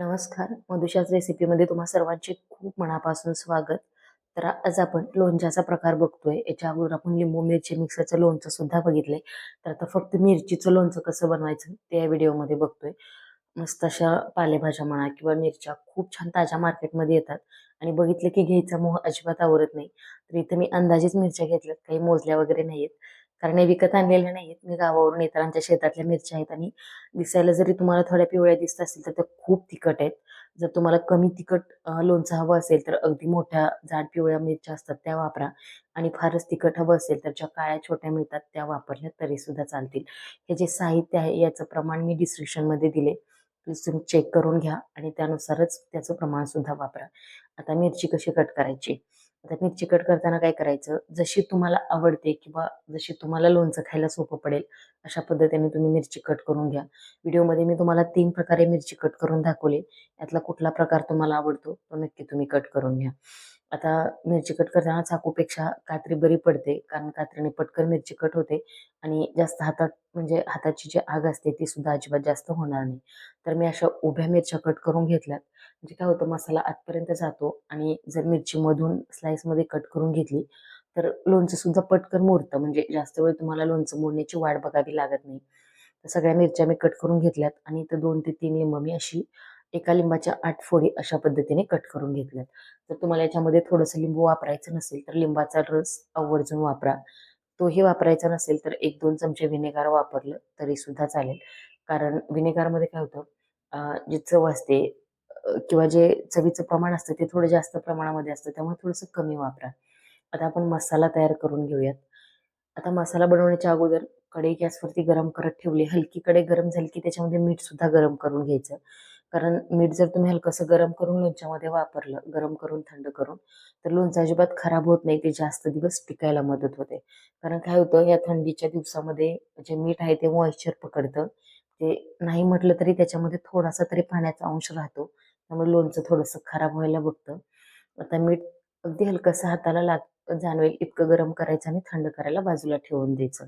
नमस्कार. मधुशाच रेसिपीमध्ये तुम्हा सर्वांचे खूप मनापासून स्वागत. तर आज आपण लोणच्याचा प्रकार बघतोय. याच्या अगोदर आपण लिंबू मिरची मिक्सरचं लोणचं सुद्धा बघितलंय. तर आता फक्त मिरचीचं लोणचं कसं बनवायचं ते या व्हिडिओमध्ये बघतोय. मस्त अशा पालेभाज्या म्हणा किंवा मिरच्या खूप छान ताज्या मार्केटमध्ये येतात. आणि बघितलं की घ्यायचा मोह अजिबात आवरत नाही. तर इथे मी अंदाजेच मिरच्या घेतल्यात. काही मोजल्या वगैरे नाहीयेत. कारण हे विकत आणलेल्या नाहीत मी गावावरून इतरांच्या शेतातल्या मिरच्या आहेत आणि दिसायला जरी तुम्हाला थोड्या पिवळ्या दिसत असतील तर त्या खूप तिखट आहेत. जर तुम्हाला कमी तिखट लोणचं हवं असेल तर अगदी मोठ्या जाड पिवळ्या मिरच्या असतात त्या वापरा. आणि फारच तिखट हवं असेल तर ज्या काळ्या छोट्या मिळतात त्या वापरल्या तरी सुद्धा चालतील. हे जे साहित्य आहे याचं प्रमाण मी डिस्क्रिप्शनमध्ये दिले. प्लीज तुम्ही चेक करून घ्या आणि त्यानुसारच त्याचं प्रमाण सुद्धा वापरा. आता मिरची कशी कट करायची? आता मिरची कट करताना काय करायचं? जशी तुम्हाला आवडते किंवा जशी तुम्हाला लोणचं खायला सोपं पडेल अशा पद्धतीने तुम्ही मिरची कट करून घ्या. व्हिडिओमध्ये मी तुम्हाला तीन प्रकारे मिरची कट करून दाखवले. यातला कुठला प्रकार तुम्हाला आवडतो तो नक्की तुम्ही कट करून घ्या. आता मिरची कट करताना चाकूपेक्षा कात्री बरी पडते कारण कात्रीने पटकन मिरची कट होते आणि जास्त हातात म्हणजे हाताची जी आग असते ती सुद्धा अजिबात जास्त होणार नाही. तर मी अशा उभ्या मिरच्या कट करून घेतल्यात. म्हणजे काय होतं मसाला आतपर्यंत जातो आणि जर मिरची मधून कट करून घेतली तर लोणचं सुद्धा पटकन मुरतं. म्हणजे जास्त वेळ तुम्हाला लोणचं मुरण्याची वाट बघावी लागत नाही. तर सगळ्या मिरच्या मी कट करून घेतल्यात आणि तर दोन ते तीन लिंब मी अशी एका लिंबाच्या आठ फोडी अशा पद्धतीने कट करून घेतल्यात. जर तुम्हाला याच्यामध्ये थोडंसं लिंबू वापरायचं नसेल तर लिंबाचा रस आवर्जून वापरा. तोही वापरायचा नसेल तर एक दोन चमचे व्हिनेगार वापरलं तरी सुद्धा चालेल. कारण व्हिनेगारमध्ये काय होतं जी चव असते किंवा जे चवीचं प्रमाण असतं ते थोडं जास्त प्रमाणामध्ये असतं त्यामुळे थोडंसं कमी वापरा. आता आपण मसाला तयार करून घेऊयात. आता मसाला बनवण्याच्या अगोदर कढई गॅसवरती गरम करत ठेवली हलकी कडे गरम झाली की त्याच्यामध्ये मीठ सुद्धा गरम करून घ्यायचं. कारण मीठ जर तुम्ही हलकंसं गरम करून लोणच्यामध्ये वापरलं गरम करून थंड करून तर लोणचं अजिबात खराब होत नाही ते जास्त दिवस टिकायला मदत होते. कारण काय होतं या थंडीच्या दिवसामध्ये जे मीठ आहे ते मॉइश्चर पकडतं. ते नाही म्हटलं तरी त्याच्यामध्ये थोडासा तरी पाण्याचा अंश राहतो. त्यामुळे लोणचं थोडंसं खराब व्हायला बघतं. आता मीठ अगदी हलकंसं हाताला लाग जाणवेल इतकं गरम करायचं आणि थंड करायला बाजूला ठेवून द्यायचं.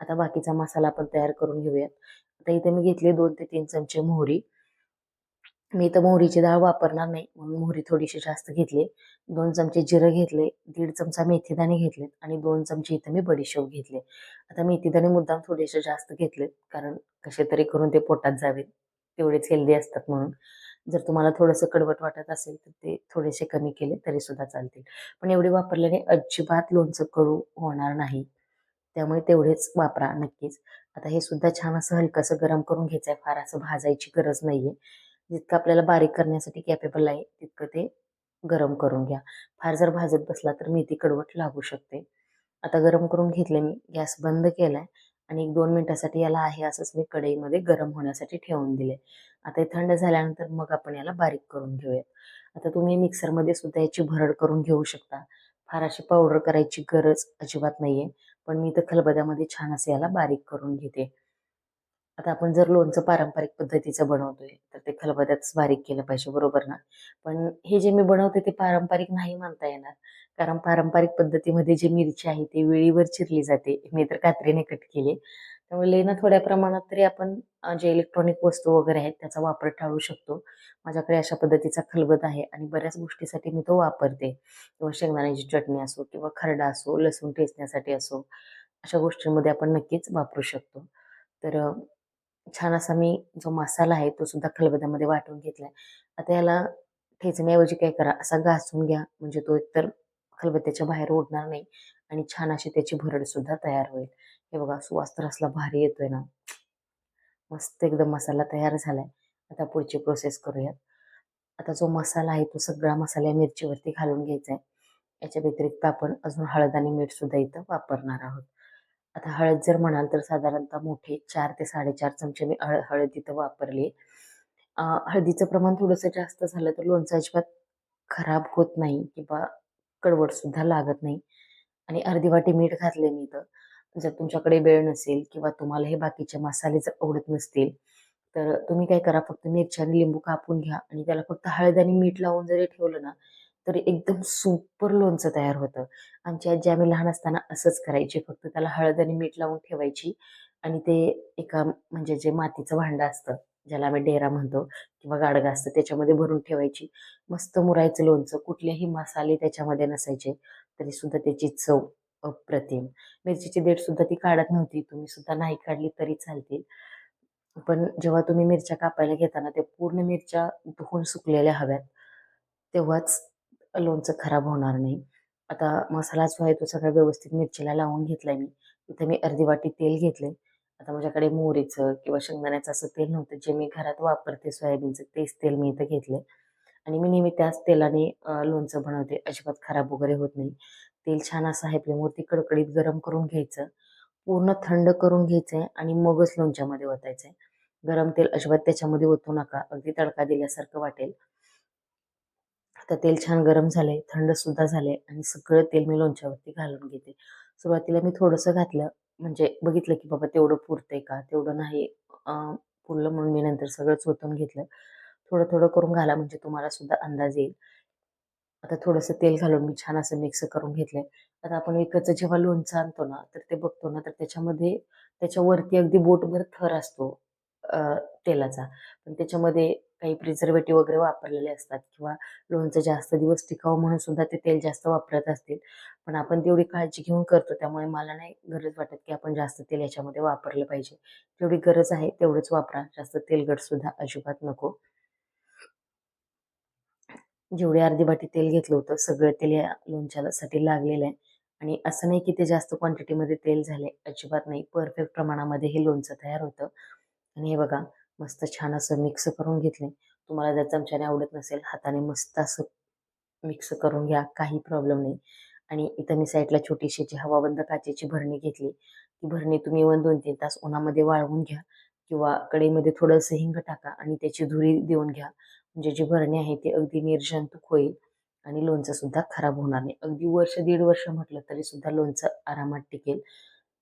आता बाकीचा मसाला आपण तयार करून घेऊयात. आता इथे मी घेतले दोन ते तीन चमचे मोहरी. मी इथं मोहरीची डाळ वापरणार नाही म्हणून मोहरी थोडीशी जास्त घेतली. दोन चमचे जिरं घेतले दीड चमचा मेथीदाणे घेतलेत आणि दोन चमचे इथं मी बडीशेप घेतले. आता मेथीदाणे मुद्दाम थोडेसे जास्त घेतलेत कारण कसे तरी करून ते पोटात जावेत तेवढेच हेल्दी असतात म्हणून. जर तुम्हाला थोडंसं कडवट वाटत असेल तर ते थोडेसे कमी केले तरी सुद्धा चालतील. पण एवढे वापरल्याने अजिबात लोणचं कडू होणार नाही. त्यामुळे तेवढेच वापरा नक्कीच. आता हे सुद्धा छान असं हलकंसं गरम करून घ्यायचं आहे फार असं भाजायची गरज नाहीये. जितकं आपल्याला बारीक करण्यासाठी कॅपेबल आहे तितकं ते गरम करून घ्या. फार जर भाजत बसला तर मेथी कडवट लागू शकते. आता गरम करून घेतले मी. गॅस बंद केलाय. आणि एक दोन मिनिटासाठी याला आहे असंच मी कढईमध्ये गरम होण्यासाठी ठेवून दिले. आता हे थंड झाल्यानंतर मग आपण याला बारीक करून घेऊयात. आता तुम्ही मिक्सरमध्ये सुद्धा याची भरड करून घेऊ शकता. फार अशी पावडर करायची गरज अजिबात नाहीये. पण मी इथं खलबद्यामध्ये छान असे याला बारीक करून घेते. आता आपण जर लोणचं पारंपरिक पद्धतीचं बनवतोय तर ते खलबत्यातच बारीक केलं पाहिजे बरोबर ना? पण हे जे मी बनवते ते पारंपरिक नाही मानता येणार. कारण पारंपरिक पद्धतीमध्ये जी मिरची आहे ती वेळीवर चिरली जाते. मी तर कात्रीने कट केली. त्यामुळे लेणं थोड्या प्रमाणात तरी आपण जे इलेक्ट्रॉनिक वस्तू वगैरे आहेत त्याचा वापर टाळू शकतो. माझ्याकडे अशा पद्धतीचा खलबत आहे आणि बऱ्याच गोष्टीसाठी मी तो वापरते. किंवा शेंगदाण्याची चटणी असो किंवा खरडा असो लसूण ठेचण्यासाठी असो अशा गोष्टींमध्ये आपण नक्कीच वापरू शकतो. तर छान असा मी जो मसाला आहे तो सुद्धा खलबद्यामध्ये वाटून घेतलाय. आता याला ठेचण्याऐवजी काय करा असा घासून घ्या. म्हणजे तो एकतर खलबत्त्याच्या बाहेर उडणार नाही आणि छान अशी त्याची भरड सुद्धा तयार होईल. हे बघा सुवास तर असला भारी येतोय ना. मस्त एकदम मसाला तयार झालाय. आता पुढची प्रोसेस करूयात. आता जो मसाला आहे तो सगळा मसाला या मिरचीवरती घालून घ्यायचा आहे याच्या व्यतिरिक्त आपण अजून हळद आणि मीठ सुद्धा इथं वापरणार आहोत. आता हळद जर म्हणाल तर साधारणतः मोठे चार ते साडेचार चमचे मी हळ हळद इथं वापरली. हळदीचं प्रमाण थोडंसं जास्त झालं तर लोणचं अजिबात खराब होत नाही किंवा कडवट सुद्धा लागत नाही. आणि अर्धी वाटी मीठ घातले मी इथं. जर तुमच्याकडे वेळ नसेल किंवा तुम्हाला हे बाकीचे मसाले जर आवडत नसतील तर तुम्ही काय करा फक्त मिरची आणि लिंबू कापून घ्या आणि त्याला फक्त हळद आणि मीठ लावून जरी ठेवलं ना तरी एकदम सुपर लोणचं तयार होतं. आमची आजी आम्ही लहान असताना असंच करायची फक्त त्याला हळद आणि मीठ लावून ठेवायची आणि ते एका म्हणजे जे मातीचं भांडं असतं ज्याला आम्ही डेरा म्हणतो किंवा गाडगा असतं त्याच्यामध्ये भरून ठेवायची. मस्त मुरायचं लोणचं कुठलेही मसाले त्याच्यामध्ये नसायचे तरी सुद्धा त्याची चव अप्रतिम. मिरचीची देठ सुद्धा ती काढत नव्हती तुम्ही सुद्धा नाही काढली तरी चालतील. पण जेव्हा तुम्ही मिरच्या कापायला घेताना त्या पूर्ण मिरच्या धुवून सुकलेल्या हव्यात तेव्हाच लोणचं खराब होणार नाही. आता मसाला जो आहे तो सगळा व्यवस्थित मिरचीला लावून घेतलाय मी. इथे मी अर्धी वाटी तेल घेतले आता माझ्याकडे मोहरीचं किंवा शेंगदाण्याचं असं तेल नव्हतं. जे मी घरात वापरते सोयाबीनचं तेच तेल मी इथं घेतलंय. आणि मी नेहमी त्याच तेलाने लोणचं बनवते. अजिबात खराब वगैरे होत नाही. तेल छान असं आहे फ्लेमवरती कडकडीत गरम करून घ्यायचं. पूर्ण थंड करून घ्यायचंय आणि मगच लोणच्यामध्ये ओतायचंय. गरम तेल अजिबात त्याच्यामध्ये ओतू नका. अगदी तडका दिल्यासारखं वाटेल. आता तेल छान गरम झाले थंड सुद्धा आहे आणि सगळं तेल मी लोणच्यावरती घालून घेते. सुरुवातीला मी थोडंसं घातलं म्हणजे बघितलं की बाबा तेवढं पुरतंय का तेवढं नाही पुरलं म्हणून मी नंतर सगळंच चोतून घेतलं. थोडं थोडं करून घाला म्हणजे तुम्हाला सुद्धा अंदाज येईल. आता थोडंसं तेल घालून मी छान असं मिक्स करून घेतलंय. आता आपण विकतचं जेव्हा लोणचं आणतो ना तर ते बघतो ना तर त्याच्यामध्ये त्याच्यावरती अगदी बोटभर थर असतो तेलाचा. पण त्याच्यामध्ये काही प्रिझर्वेटिव्ह वगैरे वापरलेले असतात किंवा लोणचं जास्त दिवस टिकावं म्हणून सुद्धा ते तेल जास्त वापरत असतील. पण आपण तेवढी काळजी घेऊन करतो त्यामुळे मला नाही गरज वाटत की आपण जास्त तेल याच्यामध्ये वापरलं पाहिजे. जेवढी गरज आहे तेवढंच वापरा जास्त तेलकट सुद्धा अजिबात नको. जेवढी अर्धी वाटी तेल घेतलं होतं सगळं तेल या लोणच्यासाठी लागलेलं आहे. आणि असं नाही की ते जास्त क्वांटिटीमध्ये तेल झाले अजिबात नाही. परफेक्ट प्रमाणामध्ये हे लोणचं तयार होतं. आणि हे बघा मस्त छान असं मिक्स करून घेतले तुम्हाला जर चमच्याने आवडत नसेल हाताने मस्त असं मिक्स करून घ्या काही प्रॉब्लेम नाही. आणि इथं मी साईडला छोटीशी जी हवाबंद काचेची भरणी घेतली ती भरणी तुम्ही वन दोन तीन तास उन्हामध्ये वाळवून घ्या किंवा कढईमध्ये थोडंसं हिंग टाका आणि त्याची धुरी देऊन घ्या. म्हणजे जी भरणी आहे ती अगदी निर्जंतुक होईल आणि लोणचं सुद्धा खराब होणार नाही. अगदी वर्ष दीड वर्ष म्हटलं तरी सुद्धा लोणचं आरामात टिकेल.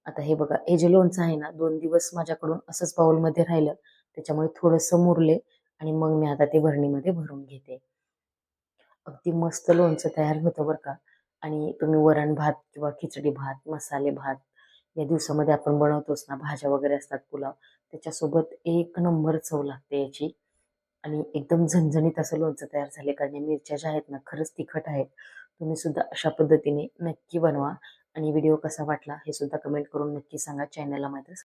आता हे बघा हे जे लोणचं आहे ना दोन दिवस माझ्याकडून असंच बाउलमध्ये राहिलं त्याच्यामुळे थोडंसं मुरले आणि मग मी आता ते भरणीमध्ये भरून घेते. अगदी मस्त लोणचं तयार होतं बरं का. आणि तुम्ही वरण भात किंवा खिचडी भात मसाले भात या दिवसामध्ये आपण बनवतोच ना. भाज्या वगैरे असतात पुलाव. त्याच्यासोबत एक नंबर चव लागते याची. आणि एकदम झणझणीत असं लोणचं तयार झाले कारण या मिरच्या ज्या आहेत ना खरंच तिखट आहेत. तुम्ही सुद्धा अशा पद्धतीने नक्की बनवा. आणि व्हिडिओ कसा वाटला हे सुद्धा कमेंट करून नक्की सांगा. चॅनलला मात्र